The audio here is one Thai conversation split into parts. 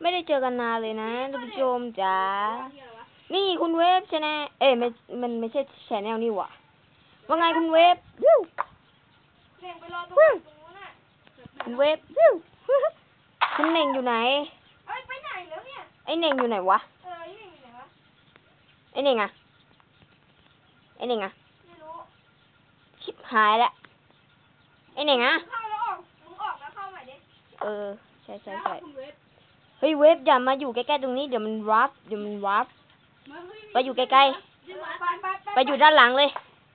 ไม่ได้เจอกันนานเลยนะท่านผู้ชมจ๋าเหี้ยอะไรวะนี่คุณเวฟใช่ไหมเอ้ยไม่มันไม่ใช่แชนแนลนี่หว่าว่าไงคุณเวฟวู้เร่งไปรอตรงนั้นตรงนู้นน่ะคุณเวฟวู้คุณเน่งอยู่ไหนเอ้ยไปไหนแล้วเนี่ย ไอ้เน่งอยู่ไหนวะเออนี่อยู่ไหนวะไอ้เน่งอะไอ้เน่งอะไม่รู้ชิบหายละไอ้เน่งอะเข้าแล้วออกมึงออกแล้วเข้าใหม่ดิเออ ใช่ใช่แล้วใช่คุณ เวฟเฮ้ยเวฟอย่ามาอยู่ใกล้ๆตรงนี้เดี๋ยวมันวาร์ปเดี๋ยวมันวาร์ปมาเฮ้ยไปอยู่ใกล้ไปไปไปๆไปอยู่ด้านหลังเลย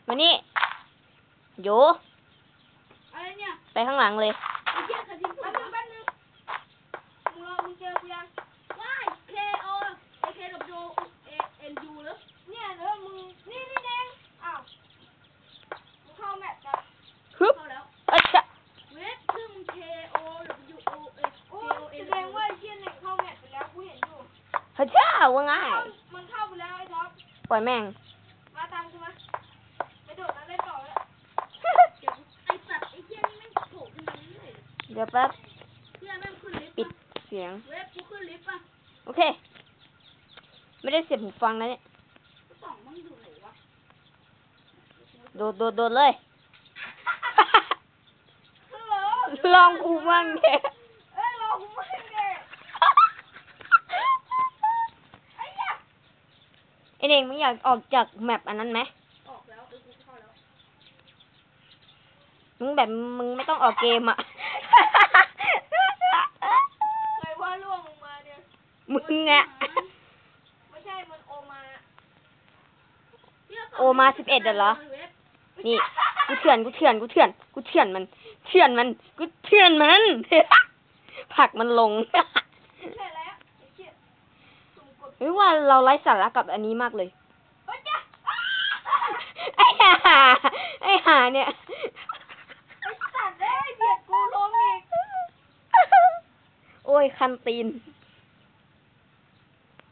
มานี่โยอะไรเนี่ยไปข้างหลังเลยไอ้เหี้ยคันที่แป๊บนึงแป๊บนึงมึงรอมึงเจอกูยังว้าย K O A K W A N U แล้วเนี่ยเด้อมึงนี่นี่แดงอ้าวมึงเข้าแมปกันฮึบเข้าแล้วอัชชะเวทซึ่ง K อยู่ฮัชช่าว่าไงเข้ามันเข้าไปแล้วไอ้ท็อปปล่อยแม่ง มาตามกูมาไปโดดมาเล่นต่อแล้วไอ้สัตว์ไอ้เชี่ยนี่แม่งโผล่ขึ้นมาเรื่อยเดี๋ยวแป๊บๆเชี่ยแม่งขึ้นลิฟต์ปิดปะเสียง เวฟกูขึ้นลิฟต์ป่ะโอเค ไม่ได้เสียบหูฟังนะเนี่ยสองมึงอยู่ไหนวะโดดโดดโดดเลย ฮัลโหลลองกูมั่งเนี่ย เอ้ยรอกูมั่งเด้ไอ้เหี้ย ไอเน่งมึงอยากออกจากแมปอันนั้นไหมออกแล้วเออกูเข้าแล้วมึงแบบมึงไม่ต้องออกเกมอะใครว่าล่วงลงมาเนี่ยมึงอะไม่ใช่มันโอมาโอมา11อะเหรอ นี่กูเถื่อนกูเถื่อนกูเถื่อนกูเถื่อนมันเถื่อนมันกูเถื่อนมันผลักมันลง ไม่ใช่แล้วไอ้เชี่ยสุ่มกด เฮ้ย ว่าเราไร้สาระกับอันนี้มากเลยเฮ้ยจ้ะไอ้ห่าไอ้ห่าเนี่ยไอ้สัตว์เอ้ยเบียดกูล้มอีกโอ้ย คันตีน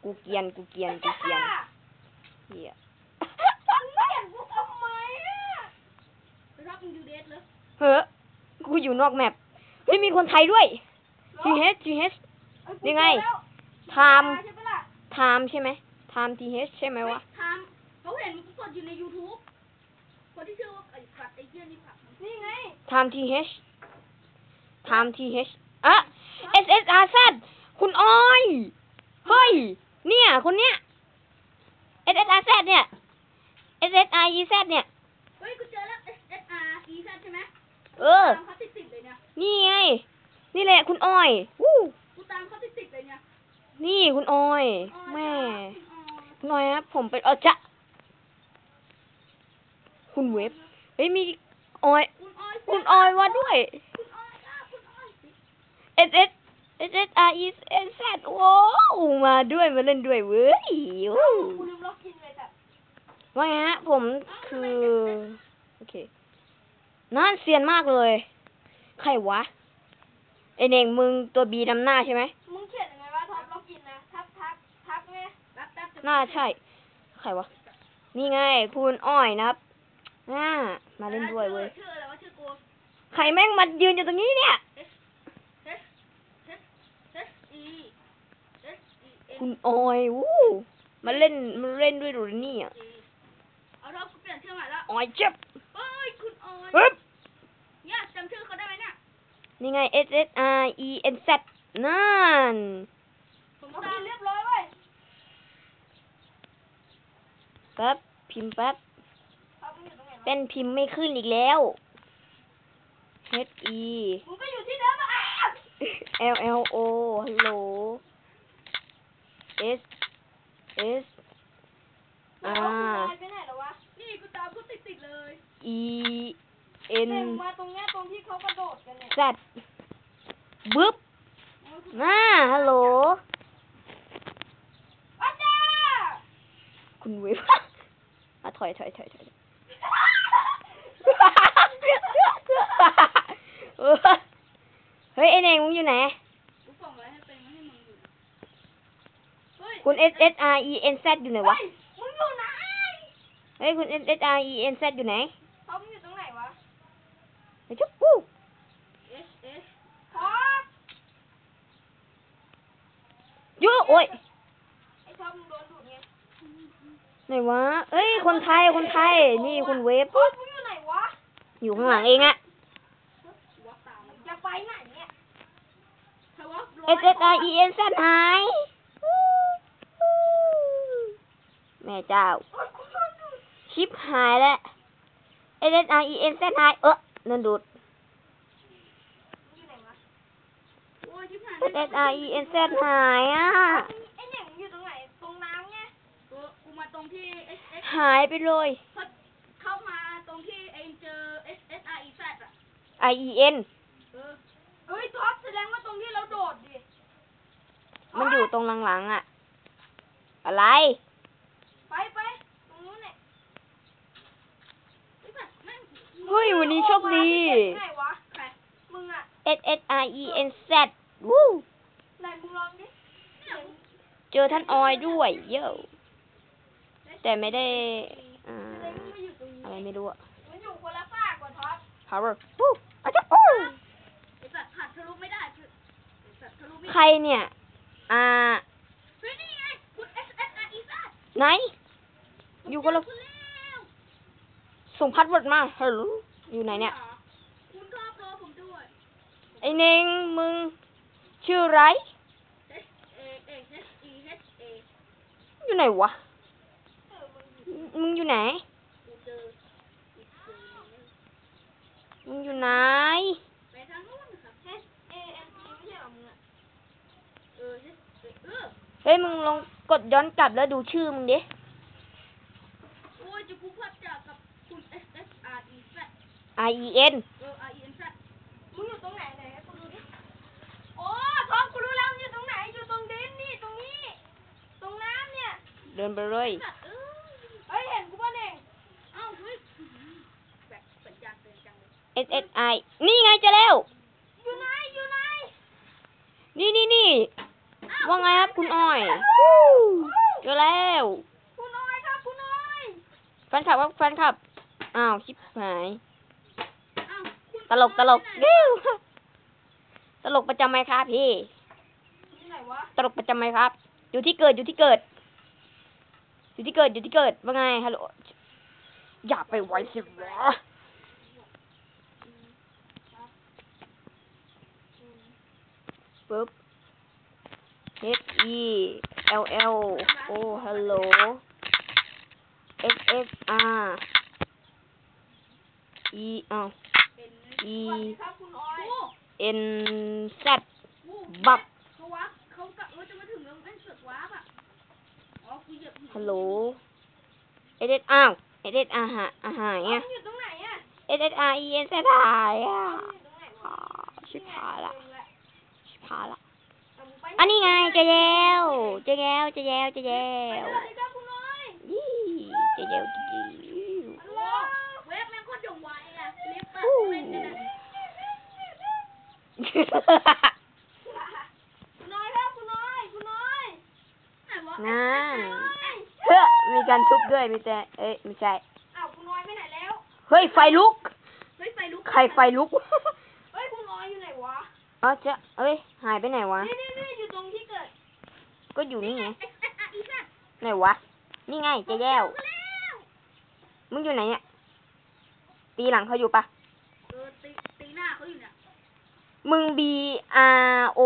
กูเกรียน กูเกรียน กูเกรียนเฮียมึงเบียดกูทำไมอะรับมึงดูเดทเลยเฮ้อกูอยู่นอกแมปเฮ้ยมีคนไทยด้วย G H G H ยังไงไทม์ใช่ปะล่ะ ไทม์ใช่ไหมไทม์ T H ใช่ไหมวะไทม์เขาเห็นมึงกดอยู่ใน YouTube คนที่ชื่อว่าไอ้สัตว์ไอ้เหี้ยนี่ผักนี่ไงไทม์ T H ไทม์ T H อะ S S R Z คุณออย เฮ้ย เนี่ยคนเนี้ย S S R Z เนี่ย S S R E Z เนี่ย เฮ้ยกูเจอแล้ว S S R E Z ใช่ไหมเออ ตามเขาติดติดๆเลยเนี่ย นี่ไง นี่แหละคุณออยวู้ กูตามเขาติดติดๆเลยเนี่ย นี่คุณออยอ๋อแม่อ๋อคุณออยครับผมเป็นเออจะ คุณเว็บเฮ้ยมีออย คุณออยคุณออยว่าด้วยคุณออยอะคุณออย S S S S R E S Z ว้าวมาด้วยมาเล่นด้วยเว้ยวู้กูลืมล็อกอินเลยแต่ว่าไงฮะผมคือโอเคน่าเซียนมากเลย ใครวะไอเน่งมึงตัวบีนำหน้าใช่ไหม น่าใช่ ใครวะ นี่ไงคุณอ้อยนะครับอ่ามาเล่นด้วยเว้ย ชื่ออะไรวะชื่อกูใครแม่งมายืนอยู่ตรงนี้เนี่ย H H H E H E N คุณออยวู้มาเล่นมาเล่นด้วยหรือเนี่ย G เอาท็อปกูเปลี่ยนชื่อใหม่ละออยเจ็บเฮ้ยคุณออยปึ๊บเนี่ยจำชื่อเขาได้ไหมเนี่ยนี่ไง S S R E N Z นั่นผมตามเรียบร้อยเว้ย แป๊บ พิมพ์แป๊บท็อปมึงอยู่ตรงไหนวะเป็นพิมพ์ไม่ขึ้นอีกแล้ว H E มึงก็อยู่ที่เดิมอะอ้าว L L O ฮัลโหล S S แล้ R วคุณออยไปไหนแล้ววะ นี่กูตามเขาติดติดๆเลย E เต็ม N มาตรงเนี้ยตรงที่เขากระโดดกันเนี่ย Z บึ๊บน่าฮัลโหลอาจารย์คุณเวฟ อะถอยถอยถอยถอยเออเฮ้ยไอเน่งมึงอยู่ไหนกูส่งอะไรให้เป็นมาให้มึงอยู่เฮ้ยคุณ S S R E N Z อยู่ไหนวะเฮ้ยมึงอยู่ไหนเฮ้ยคุณ S S R E N Z อยู่ไหนท็อปมึงอยู่ตรงไหนวะไอจุ๊บปู้ S S ท็อปโอ้ย ไอ้ท็อปมึงโดนดูดไง ไหนวะ เอ้ย คนไทย คนไทย นี่คุณเวฟท็อปมึงอยู่ไหนวะอยู่ข้างหลังเองอะวัดตามมันจะไปไหนเนี่ยทวับ S S I E N Z หายแม่เจ้า ชิปหายแล้ว S S I E N Z หาย เออโดนดูดอยู่ไหนวะโอ้ยที่ผ่าน S S I E N Z หายอะไอ้เนี่ยมึงอยู่ตรงไหน ตรงน้ำไงเออกูมาต รงที่ S S หายไปเลยเข้ามาตรงที่เองเจอ S S R E Z อะ I E N เออเฮ้ยท็อปแสดงว่าตรงที่เราโดดดิ มันอยู่ตรงหลังๆอะ อะไร ไปไปตรงนู้นเนี่ยเฮ้ยแบบแม่งเฮ้ยวันนี้โชคดี ไหนวะใครมึงอะ S S I E N Z วู้ไหนมึงลองดิเนี่ยเจอท่านออยด้วย เย้ แต่ไม่ได้อ่าแสดงว่ามันอยู่ตรงนี้อะไรไม่รู้อะมันอยู่คนละฝากกว่าท็อป power ปุ๊บอาจจะโอ้ไอ้สัตว์ผัดทะลุไม่ได้คือไอ้สัตว์ทะลุไม่ใครเนี่ย อ่า เฮ้ยนี่ไงคุณ S S R E Z ไหน อยู่คนละ คุณแล้วส่งพัดเวิร์ดมาฮัลโหลอยู่ไหนเนี่ย คุณก็รอผมด้วยไอเน่งมึง ชื่ออะไร H A A H E H A อยู่ไหนวะเออ มึงมึงอยู่ไหนกูเจออีกคนนึงมึงอยู่ไหนไปทางนู้นครับ H A M E ไม่ใช่เหรอมึงอะเออ H A เออเฮ้ยมึงลองกดย้อนกลับแล้วดูชื่อมึงดิโอ้ยจะกูพัดจากกับคุณ S S R E Z I E N เออ R E N Z มึงอยู่ตรงไหนไหนให้กูดูดิ โอ้ท็อปกูรู้แล้วมึงอยู่ตรงไหน อยู่ตรงดินนี่ ตรงนี้ ตรงน้ำเนี่ย เดินไปเลย สัตว์เอ้ยเฮ้ย เห็นกูป่ะเน่งเอ้าเฮ้ยแบบสัญญาณเตือนจั งเลย S S I นี่ไงเจะแล้ว อยู่ไหนอยู่ไหนนี่นี่นี่อ้ว่าไงครับคุณอ้อยเจอแล้ว คุณน้อยครับคุณน้อยแฟนคลับครับแฟนคลับ อ้าวชิบหายเอ้าคุณตลกตลกไปไหนวิวตลกประจำไหมครับพี่ที่ไหนวะตลกประจำไหมครับ อยู่ที่เกิดอยู่ที่เกิด อยู่ที่เกิดอยู่ที่เกิดว่าไงฮัลโหลอย่าไปไว้สิวะ ปึ๊บ H E L L O ฮัลโหล F F R E อ้าว E N Z โอ้บับเขาวับเขากะว่าจะมาถึงแล้วแม่งเอกวับอะอ๋อเหยียบหินฮัลโหล S S อ้าว S S R หาอาหารอ๋อไงมันอยู่ตรงไหนอะ S S R E N Z หายอะชิบหายละ นี่ไง ชิบหายละ เอามึงไปอันนี้ไงเจแยวเจแยวเจแยวเจแยไปวเลยครับคุณน้อยยี่เจแยวจริงฮัลโหลเว็บแม่งโคตรอย่างไวอะลิฟต์อะๆอู้เล่นเนี่ยนะคุณน้อยครับคุณน้อยคุณน้อยไหนวะนั่นคุณน้อยเฮ้อมีการทุบด้วยมีแต่เอ้ยไม่ใช่อ้าวคุณน้อยไปไหนแล้ว เฮ้ยไฟลุก เฮ้ยไฟลุก ใครไฟลุก เฮ้ยคุณน้อยอยู่ไหนวะอ๋อเจะเอ้ยหายไปไหนวะ นี่นี่นี่อยู่ตรงที่เกิด ก็ อยู่นี่ไงเอ็กซ์เอ็กซ์อาร์อีซันไหนวะ นี่ไงเจแยวมาแล้วมึงอยู่ไหนเนี่ย ตีหลังเขาอยู่ปะเออตีตีหน้าเขาอยู่เนี่ย มึง B R O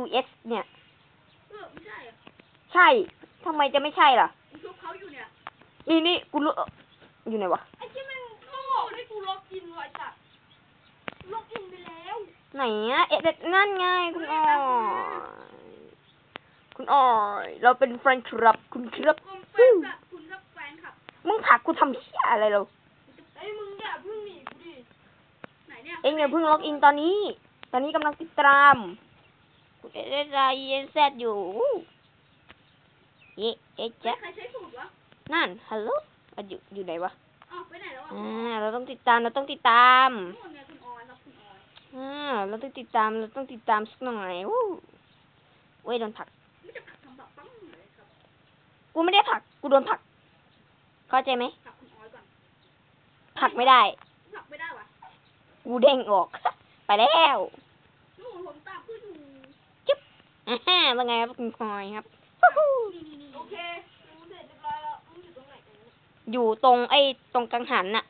W S เนี่ย เออไม่ใช่อะใช่ ทำไมจะไม่ใช่ล่ะกูชุบเขาอยู่เนี่ย นี่นี่กูรู้เอ่ออยู่ไหนวะ ไอ้ที่มันเขาบอกให้กูล็อกอินไว้สัตว์ล็อกอินไปแล้ว ไหนอะเอ๊ะแต่นั่นไงคุณออย คุณออยเราเป็นแฟนคลับคุณครับผมแฟนคลับคุณครับแฟนคลับมึงผลักกูทำเหี้ยอะไรเราไอ้ยมึงอย่าเพิ่งหนีกูดิไหนเนี่ยเอ็งอย่าเพิ่งล็อกอินตอนนี้ ตอนนี้กำลังติดตามคุณเอสไอเอ็นแซดอยู่เอ๊ะเอ๊ะเฮ้ยจ๊ะใครใช้สูตรวะนั่นฮัลโหลอะอยู่อยู่ไหนวะอ้าวไปไหนแล้วอะอ่าเราต้องติดตามเราต้องติดตามนู่นไงคุณออยครับคุณออยอ่าเราต้องติดตามเราต้องติดตามสักหน่อยวู้เว้ยโดนผลัก กูไม่ได้ผลัก กูโดนผลัก เข้าใจไหมผลักคุณออยก่อนผลักไม่ได้ผลักไม่ได้วะกูเด้งออก ไปแล้วนู่นผมตามเพื่อนอยู่จึ๊บอ่าฮะว่าไงครับคุณพลอยครับวู้ฮู้โอเคมึงเสร็จเรียบร้อยแล้วมึงอยู่ตรงไหนกันเนี่ยอยู่ตรงไอ้ตรงกังหันน่ะ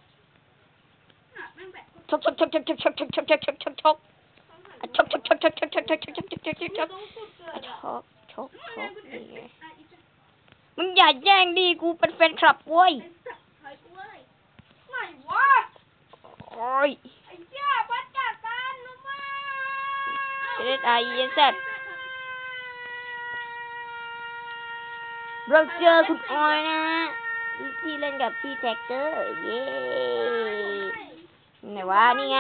อะแม่งแบบชกชกชกชกชกชกชกชกชกชกชกชกอะชกชกชกชกชกชกชกชกชกชกชกชกชกตรงจุดเกิอะดชอะกชกชแม่งกกูนี่ไงอะอีจ้ะ มึงอย่าแย่งดิกูเป็นแฟนคลับเว้ยไอ้สัตว์ไอ้กูเอ้ยไหนวะโอ้ยไอ้เจ้าวัดจากกันนะมาเอสไอเอสเซเราเจอคุณออยนะที่เล่นกับพี่แท็กเกอร์เย้ไหนวะนี่ไง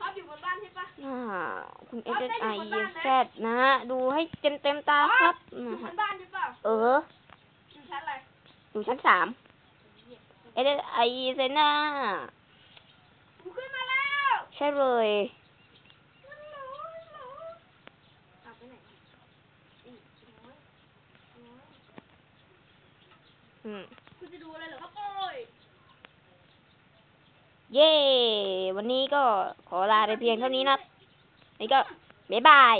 ชอบอยู่บนบ้านใช่ปะอ่าคุณ S S I E Z นะฮะดูให้เต็มเต็มๆตาครับอยู่นะบฮะนบ้านใช่ปะเอออยู่ชั้นอะไร อยู่ชั้นสาม S S I E Z นะกูขึ้นมาแล้วใช่เลยฮัลโหลฮัลโหลอะไปไหนวะอีกน้อยน้อยอืมคุณจะดูอะไรเหรอครับโอ้ยเย้ วันนี้ก็ขอลาไปเพียงเท่านี้นะ นี่ก็ บ๊ายบาย